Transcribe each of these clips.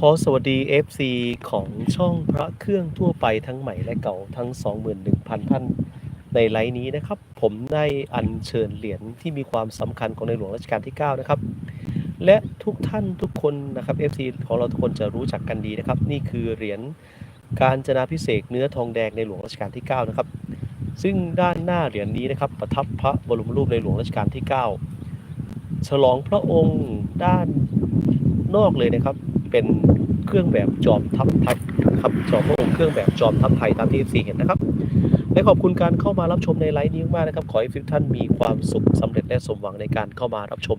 ขอสวัสดี FC ของช่องพระเครื่องทั่วไปทั้งใหม่และเก่าทั้ง 21,000 ท่านในไลน์นี้นะครับ ผมได้อัญเชิญเหรียญที่มีความสำคัญของในหลวงรัชกาลที่ 9 นะครับ และทุกท่านทุกคนนะครับ FC ของเราทุกคนจะรู้จักกันดีนะครับ นี่คือเหรียญการจนาพิเศษเนื้อทองแดงในหลวงรัชกาลที่ 9 นะครับ ซึ่งด้านหน้าเหรียญนี้นะครับ ประทับพระบรมรูปในหลวงรัชกาลที่ 9 ฉลองพระองค์ด้านนอกเลยนะครับ เป็นเครื่องแบบจอมทัพไทยครับจอมพระองค์เครื่องแบบจอมทัพไทยตามที่ FC เห็นนะครับและขอบคุณการเข้ามารับชมในไลฟ์นี้มากนะครับ ขอให้ทุกท่านมีความสุขสำเร็จและสมหวังในการเข้ามารับชม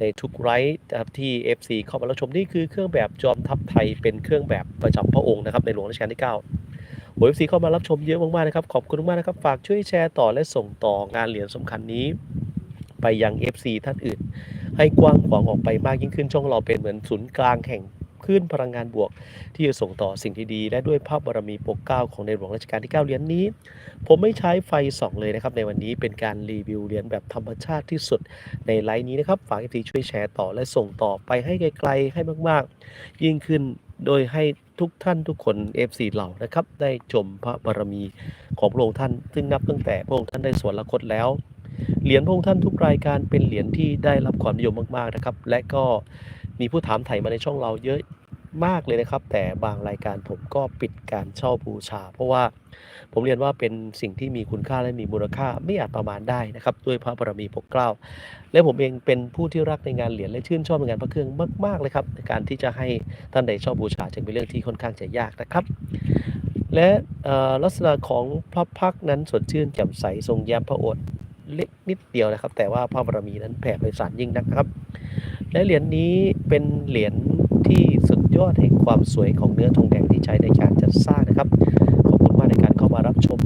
ในทุกไลฟ์นะครับที่ FC เข้ามารับชมนี่คือเครื่องแบบจอมทัพไทยเป็นเครื่องแบบประจำพระองค์นะครับในหลวงรัชกาลที่9โอ้ย FC เข้ามารับชมเยอะมากๆนะครับขอบคุณมากนะครับฝากช่วยแชร์ต่อและส่งต่องานเหรียญสำคัญนี้ ไปยัง FC ท่านอื่น ให้กว้างขวางออกไปมากยิ่งขึ้นช่องเราเป็นเหมือนศูนย์กลางแห่งคลื่นพลังงานบวก ที่จะส่งต่อสิ่งที่ดี และด้วยภาพบารมีปกเก้าของในหลวงรัชกาลที่ 9เหรียญนี้ ผมไม่ใช้ไฟส่องเลยนะครับ ในวันนี้เป็นการรีวิวเหรียญแบบธรรมชาติที่สุดในไลน์นี้นะครับ ฝากทีช่วยแชร์ต่อและส่งต่อไปให้ไกลๆให้มากๆ ยิ่งขึ้นโดยให้ทุกท่านทุกคน FC เหล่านะครับ ได้ชมพระบารมีของพระองค์ท่าน ซึ่งนับตั้งแต่พระองค์ท่านได้สวรรคตแล้ว เหรียญพระองค์ท่านทุกรายการเป็นเหรียญที่ได้รับความนิยมมากๆนะครับ และก็มีผู้ถามไถ่มาในช่องเราเยอะมากเลยนะครับ แต่บางรายการผมก็ปิดการเช่าบูชา เพราะว่าผมเรียนว่าเป็นสิ่งที่มีคุณค่าและมีมูลค่าไม่อาจประมาณได้นะครับด้วยพระบารมีปกเกล้า และผมเองเป็นผู้ที่รักในงานเหรียญและชื่นชอบในงานพระเครื่องมาก ๆเลยครับในการที่จะให้ท่านใดชอบบูชาจึงเป็นเรื่องที่ค่อนข้างจะยากนะครับและลักษณะของพระพักนั้นสดชื่นแจ่มใสทรงแย้มพระโอษฐ์ เล็กนิดเดียวนะครับ แต่ว่าพระบารมีนั้นแผ่ไพศาลยิ่งนักนะครับ และเหรียญนี้เป็นเหรียญที่สุดยอดแห่งความสวยของเนื้อทองแดงที่ใช้ในการจัดสร้างนะครับ ขอบคุณมากในการเข้ามารับชม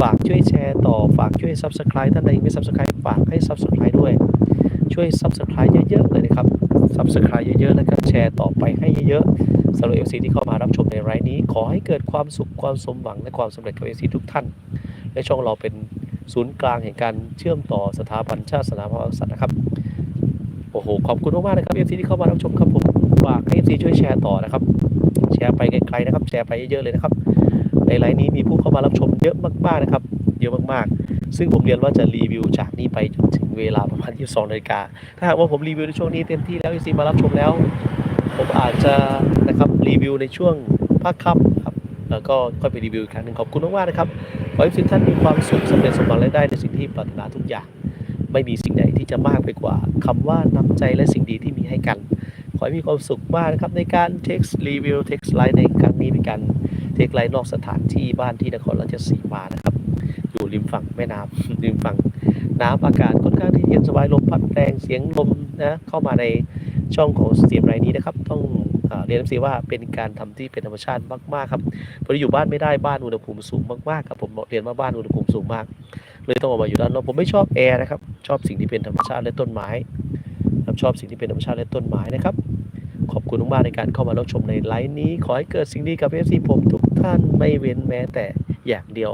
ฝากช่วยแชร์ต่อฝากช่วย Subscribe ท่านใดยังไม่ Subscribe ฝากให้ Subscribe ด้วย ช่วย Subscribe เยอะๆเลยนะครับ Subscribe เยอะๆแล้วก็แชร์ต่อไปให้เยอะๆสำหรับ FC ที่เข้ามารับชมในไลฟ์นี้ ขอให้เกิดความสุขความสมหวังและความสำเร็จกับ FC ทุกท่านและช่องเราเป็น ศูนย์กลางแห่งการเชื่อมต่อสถาบันชาติสนาพระมหากษัตริย์นะครับโอ้โหขอบคุณมากๆนะครับ FC ที่เข้ามารับชมครับผมฝากให้ FC ช่วยแชร์ต่อนะครับ แชร์ไปไกลๆนะครับ แชร์ไปเยอะๆเลยนะครับในไลน์นี้มีผู้เข้ามารับชมเยอะมากๆนะครับ เยอะมากๆ ซึ่งผมเรียนว่าจะรีวิวจากนี้ไปจนถึงเวลาประมาณ22นาฬิกาถ้าหากว่าผมรีวิวในช่วงนี้เต็มที่แล้ว FC มารับชมแล้ว ผมอาจจะนะครับรีวิวในช่วงภาคค่ำครับแล้วก็ค่อยไปรีวิวอีกครั้งหนึ่งขอบคุณมากๆนะครับ ขอให้ทุกท่านมีความสุขสำเร็จสมหวังและได้ในสิ่งที่ปรารถนาทุกอย่าง ไม่มีสิ่งใดที่จะมากไปกว่าคำว่าน้ำใจและสิ่งดีที่มีให้กัน ขอให้มีความสุขมากนะครับในการเท็กซ์รีวิวเท็กซ์ไลน์ในครั้งนี้เป็นการเท็กซ์ไลน์นอกสถานที่บ้านที่นครราชสีมานะครับ อยู่ริมฝั่งแม่น้ำริมฝั่งน้ำอากาศค่อนข้างที่เย็นสบายลมพัดแรงเสียงลมนะเข้ามาในช่องของเสตรีมไรนี้นะครับ ต้อง เรียนซีว่าเป็นการทำที่เป็นธรรมชาติมากๆครับพอดีอยู่บ้านไม่ได้บ้านอุณหภูมิสูงมากๆครับผมเรียนว่าบ้านอุณหภูมิสูงมาก เลยต้องออกมาอยู่ด้านนอกผมไม่ชอบแอร์นะครับชอบสิ่งที่เป็นธรรมชาติและต้นไม้ชอบสิ่งที่เป็นธรรมชาติและต้นไม้นะครับขอบคุณมากในการเข้ามารับชมในไลฟ์นี้ ขอให้เกิดสิ่งดีกับเอฟซีผมทุกท่านไม่เว้นแม้แต่อย่างเดียว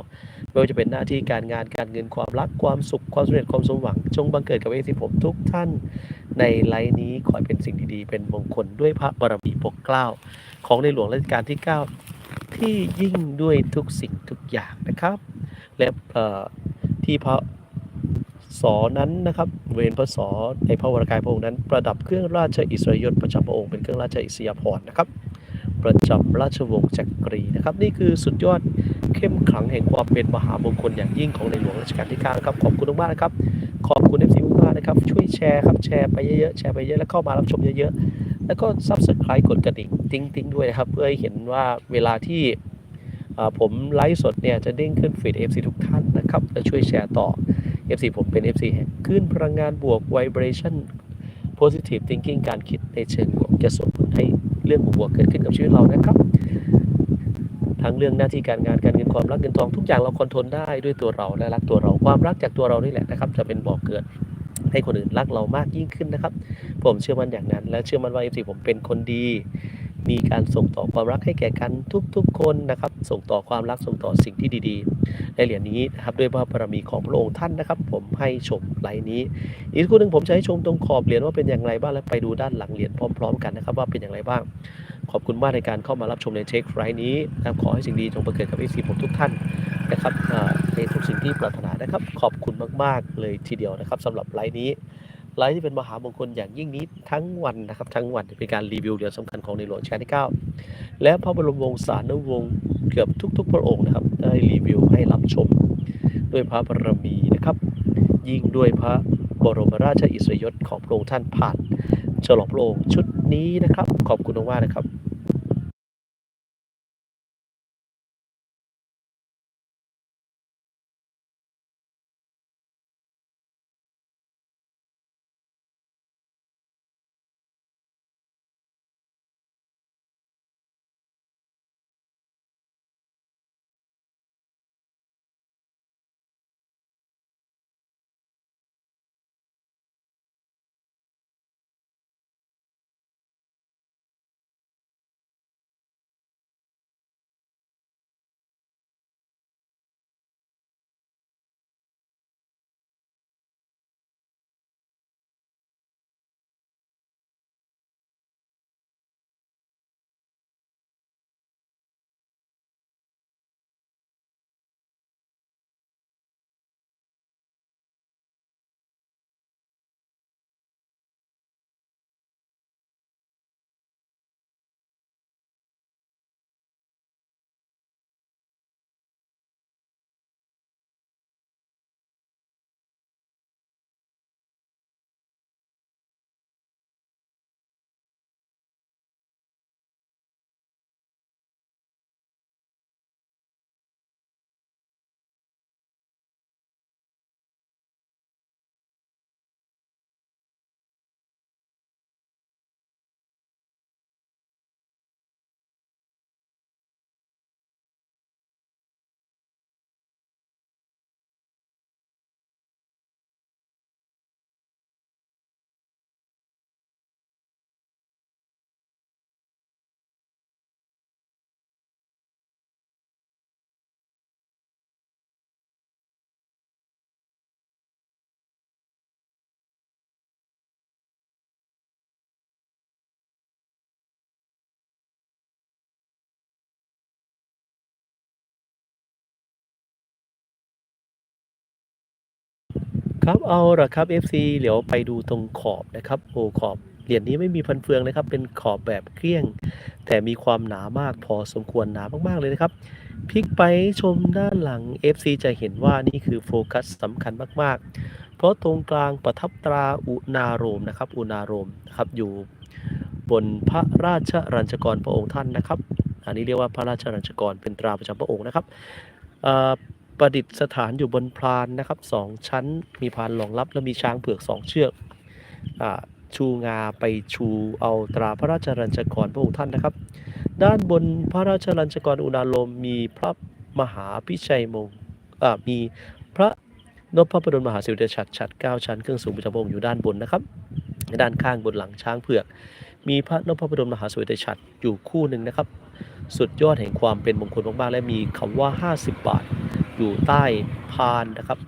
ไม่ว่าจะเป็นหน้าที่การงานการเงินความรักความสุขความสำเร็จความสมหวัง จงบังเกิดกับเอฟซีผมทุกท่าน ในไลฟ์นี้ขอให้เป็นสิ่งดีๆ เป็นมงคลด้วยพระบารมีปกเกล้า ของในหลวงรัชกาลที่ 9 ที่ยิ่งด้วยทุกสิ่งทุกอย่างนะครับ และที่พระสอนั้นนะครับเวรพระสอในพระวรากายพระองค์นั้น ประดับเครื่องราชอิสริยยศประจำพระองค์เป็นเครื่องราชอิสริยาภรณ์นะครับ ประจำราชวงศ์จักรีนะครับ นี่คือสุดยอดเข้มขลังแห่งความเป็นมหามงคลอย่างยิ่งของในหลวงรัชกาลที่ 9 ครับ ขอบคุณมากๆนะครับ ขอบคุณเอฟซีมากๆน ครับ ช่วยแชร์ครับแชร์ไปเยอะๆแชร์ไปเยอะแล้วเข้ามารับชมเยอะๆ แล้วก็ subscribe กดกระดิ่งติ๊งติ๊งด้วยนะครับ เพื่อให้เห็นว่าเวลาที่ผมไลฟ์สดเนี่ยจะเด้งขึ้นฟีด FC ทุกท่านนะครับและช่วยแชร์ต่อ FC ผมเป็น FC แห่งคลื่นพลังงานบวก vibration positive thinking การคิดในเชิงบวกจะส่งผลให้เรื่องบวกเกิดขึ้นกับชีวิตเรานะครับทั้งเรื่องหน้าที่การงานการเงินความรักเงินทองทุกอย่างเราคอนโทรลได้ด้วยตัวเราและรักตัวเรา ความรักจากตัวเรานี่แหละนะครับ จะเป็นบ่อกเกิด ให้คนอื่นรักเรามากยิ่งขึ้นนะครับ ผมเชื่อมั่นอย่างนั้น และเชื่อมั่นว่า FC ผมเป็นคนดี มีการส่งต่อความรักให้แก่กันทุกๆคนนะครับ ส่งต่อความรักส่งต่อสิ่งที่ดีๆ ในเหรียญนี้นะครับด้วยพระบารมีของพระองค์ท่านนะครับ ผมให้ชมไลนี้ อีกคู่หนึ่งผมจะให้ชมตรงขอบเหรียญว่าเป็นอย่างไรบ้างและไปดูด้านหลังเหรียญพร้อม ๆ กันนะครับ ว่าเป็นอย่างไรบ้างขอบคุณมากในการเข้ามารับชมในเทคไลน์นี้นะครับขอให้สิ่งดีจงบังเกิดกับ FC ผมทุกท่านนะครับ ในทุกสิ่งที่ปรารถนานะครับ ขอบคุณมาก ๆ เลยทีเดียวนะครับสำหรับไลน์นี้ไลฟ์ที่เป็นมหามงคลอย่างยิ่งนี้ทั้งวันนะครับทั้งวันเป็นการรีวิวเหรียญสำคัญของในหลวงรัชกาลที่ 9 และพระบรมวงศานุวงศ์เกือบทุก ๆ พระองค์นะครับได้รีวิวให้รับชม ด้วยพระบารมีนะครับ ยิ่งด้วยพระบรมราชอิสริยยศของพระองค์ท่านผ่านฉลองพระองค์ชุดนี้นะครับ ขอบคุณมากนะครับ ครับเอาละครับ FC เดี๋ยวไปดูตรงขอบนะครับโอ้ขอบเหรียญนี้ไม่มีพันเฟืองนะครับ เป็นขอบแบบเกลี้ยง แต่มีความหนามากพอสมควรหนามากๆเลยนะครับพลิกไปชมด้านหลัง FC จะเห็นว่านี่คือโฟกัสสำคัญมากๆ เพราะตรงกลางประทับตราอุณาโรมนะครับ อุณาโรมนะครับอยู่บนพระราชรัญจกรพระองค์ท่านนะครับ อันนี้เรียกว่าพระราชรัญจกรเป็นตราประจำพระองค์นะครับ ประดิษฐานอยู่บนพลานนะครับสองชั้นมีพลานรองรับและมีช้างเผือกสองเชือกอชูงาไปชูเอาตราพระราชรัญจกรพระองค์ท่านนะครับ ด้านบนพระราชรัญจกรอุณาโลมมีพระมหาพิชัยมงมีพระนพพระบรมมหาสิริเดชฉัตรฉัตรเก้าชั้นเครื่องสูงประจำองค์อยู่ด้านบนนะครับ ด้านข้างบนหลังช้างเผือก มีพระนพพระบรมมหาสิริเดชฉัตรอยู่คู่หนึ่งนะครับ สุดยอดแห่งความเป็นมงคลมากๆและมีคำว่า 50 บาท อยู่ใต้พานนะครับ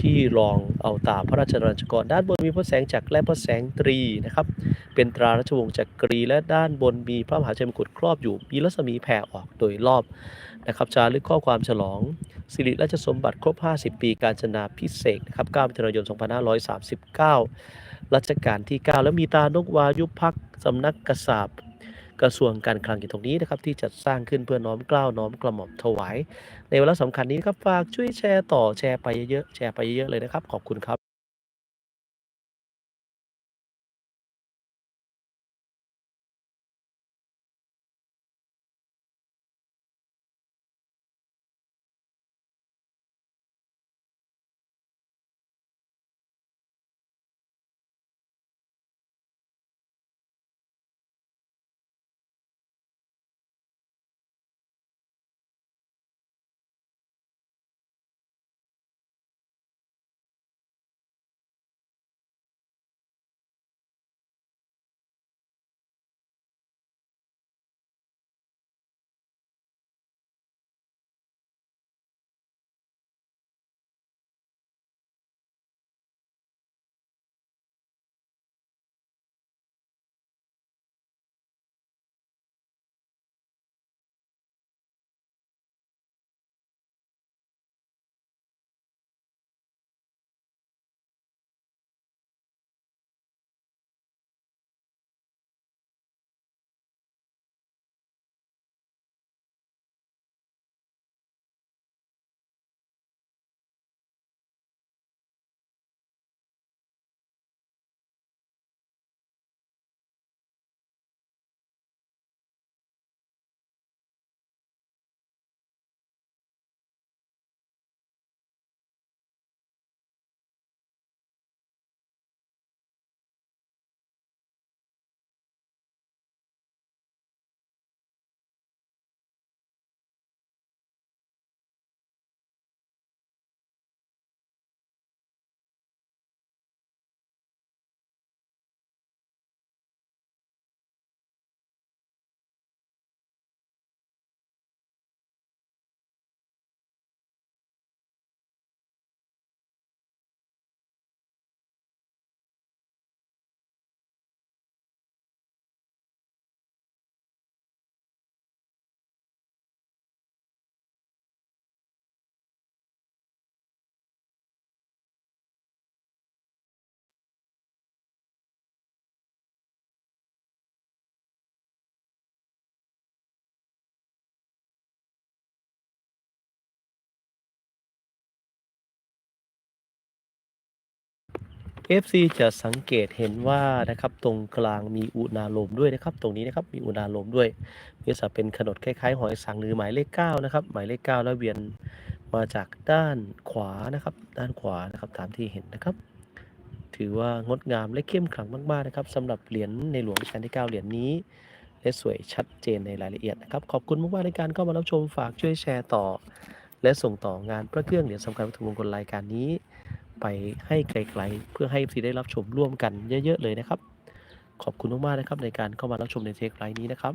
ที่รองเอาตาพระราชรัญจกร ด้านบนมีพระแสงจักรและพระแสงตรีนะครับ เป็นตราราชวงศ์จักรี และด้านบนมีพระมหาชัยมงกุฎครอบอยู่ มีรัศมีแผ่ออกโดยรอบนะครับจารึกข้อความฉลอง สิริราชสมบัติครบ 50 ปีการจนาพิเศษนะครับ9มิถุนายน 2539 รัชกาลที่ 9 แล้วมีตานกวายุพักสำนักกษาบ กระทรวงการคลังอยู่ตรงนี้นะครับที่จัดสร้างขึ้นเพื่อน้อมเกล้าน้อมกระหม่อมถวาย ในเวลาสำคัญนี้ครับฝากช่วยแชร์ต่อแชร์ไปเยอะๆแชร์ไปเยอะๆเลยนะครับ ขอบคุณครับ FC จะสังเกตเห็นว่านะครับตรงกลางมีอุณาโลมด้วยนะครับ ตรงนี้นะครับมีอุณาโลมด้วยนี่จะเป็นขนดคล้ายๆ หอยสังหรือหมายเลข9นะครับหมายเลข9แล้วเวียนมาจากด้านขวานะครับ ด้านขวานะครับตามที่เห็นนะครับ ถือว่างดงามและเข้มขลังมากๆนะครับสำหรับเหรียญในหลวงรัชกาลที่ 9 เหรียญนี้ และสวยชัดเจนในรายละเอียดนะครับ ขอบคุณมากๆในการเข้ามารับชมฝากช่วยแชร์ต่อ และส่งต่องานพระเครื่องเหรียญสำคัญวัตถุมงคลรายการนี้ ไปให้ไกลๆ เพื่อให้ซีได้รับชมร่วมกันเยอะ ๆ เลยนะครับ ขอบคุณมากๆนะครับในการเข้ามารับชมในเทคไลน์นี้นะครับ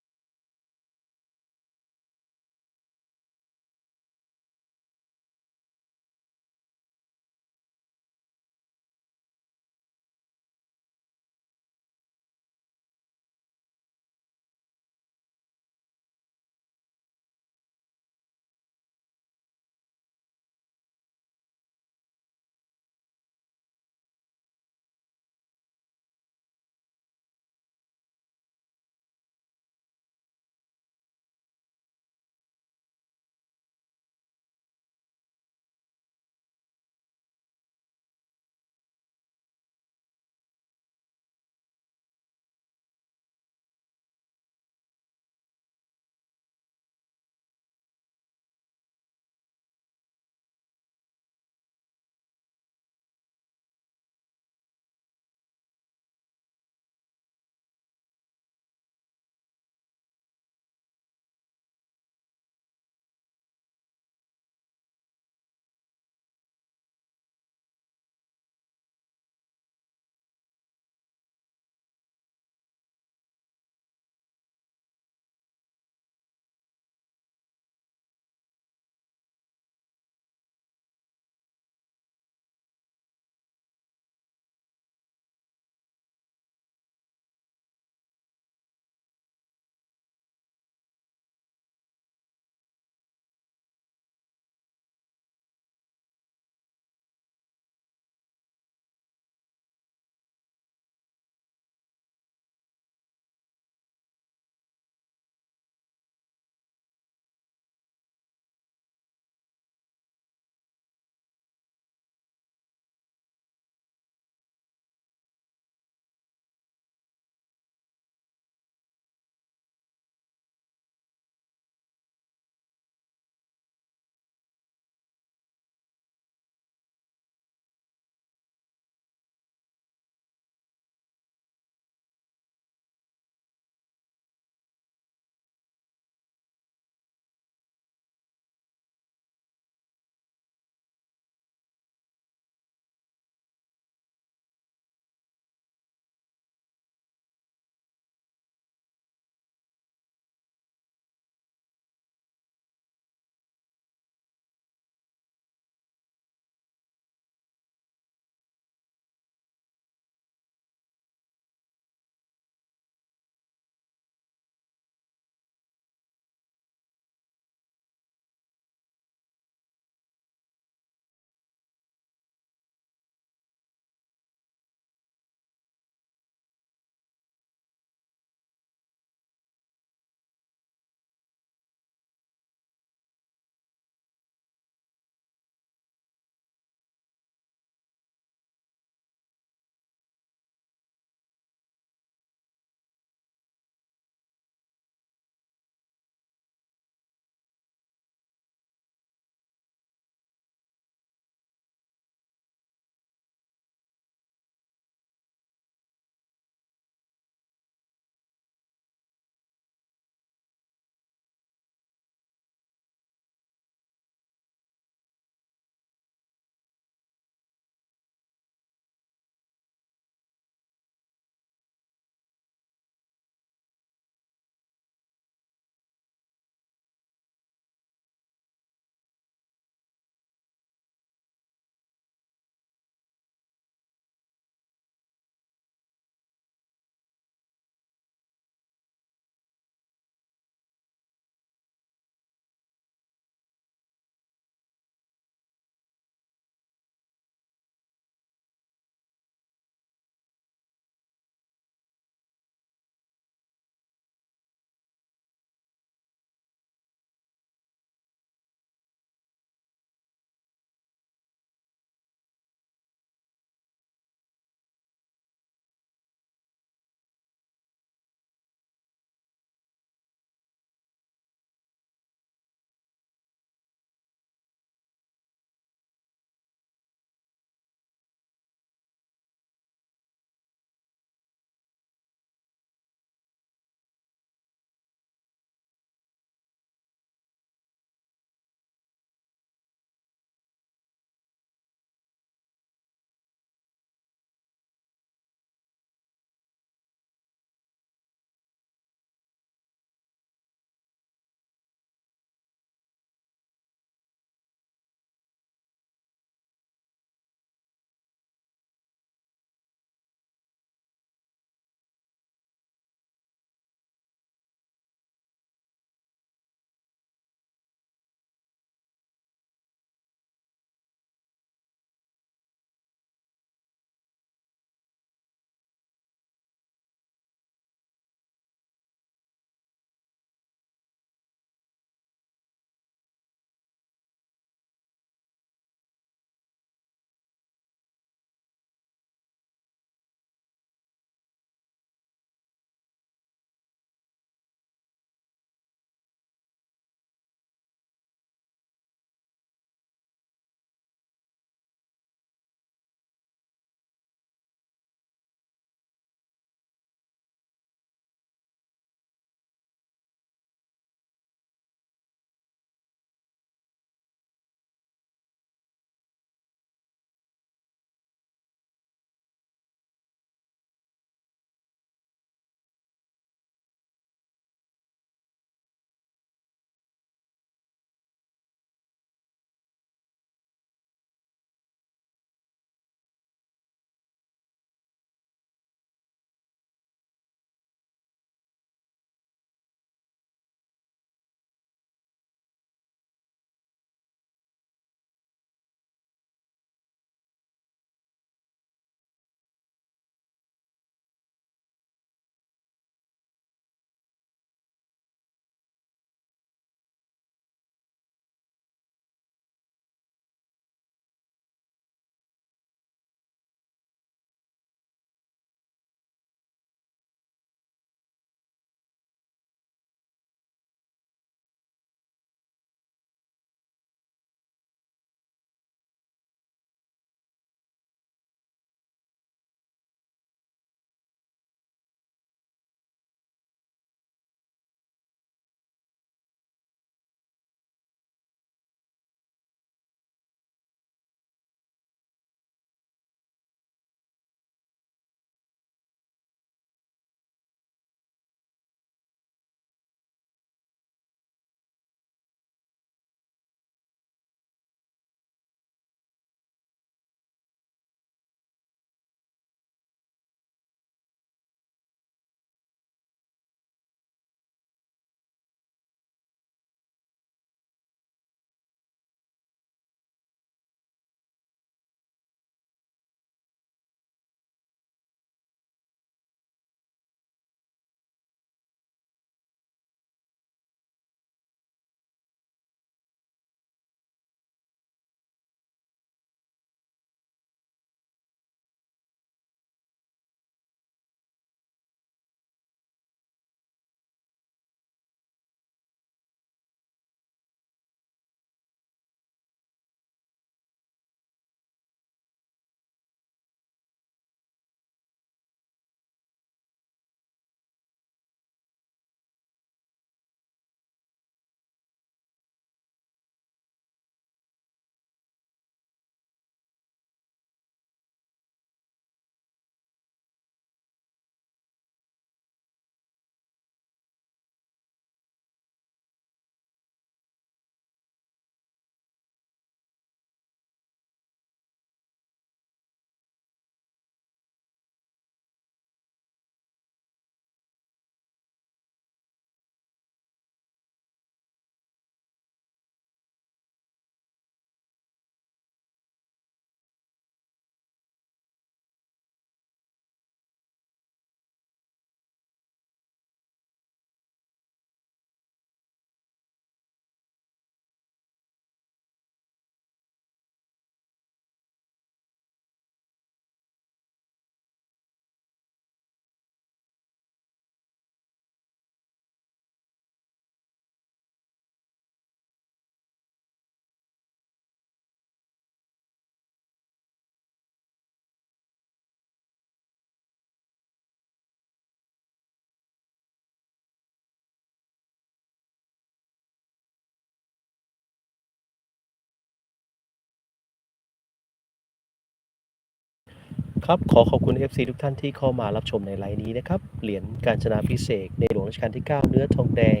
ครับขอขอบคุณ FC ทุกท่านที่เข้ามารับชมในไลน์นี้นะครับ เหรียญการจนาพิเศษ ในหลวงรัชกาลที่ 9 เนื้อทองแดง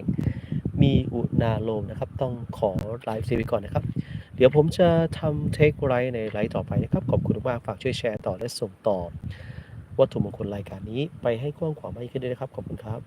มีอุณาโลมนะครับ ต้องขอไลฟ์ซีวีก่อนนะครับ เดี๋ยวผมจะทำเทคไลฟ์ในไลฟ์ต่อไปนะครับ ขอบคุณมากฝากช่วยแชร์ต่อและส่งต่อ วัตถุมงคลรายการนี้ไปให้กว้างขวางมากยิ่งขึ้นด้วยนะครับ ขอบคุณครับ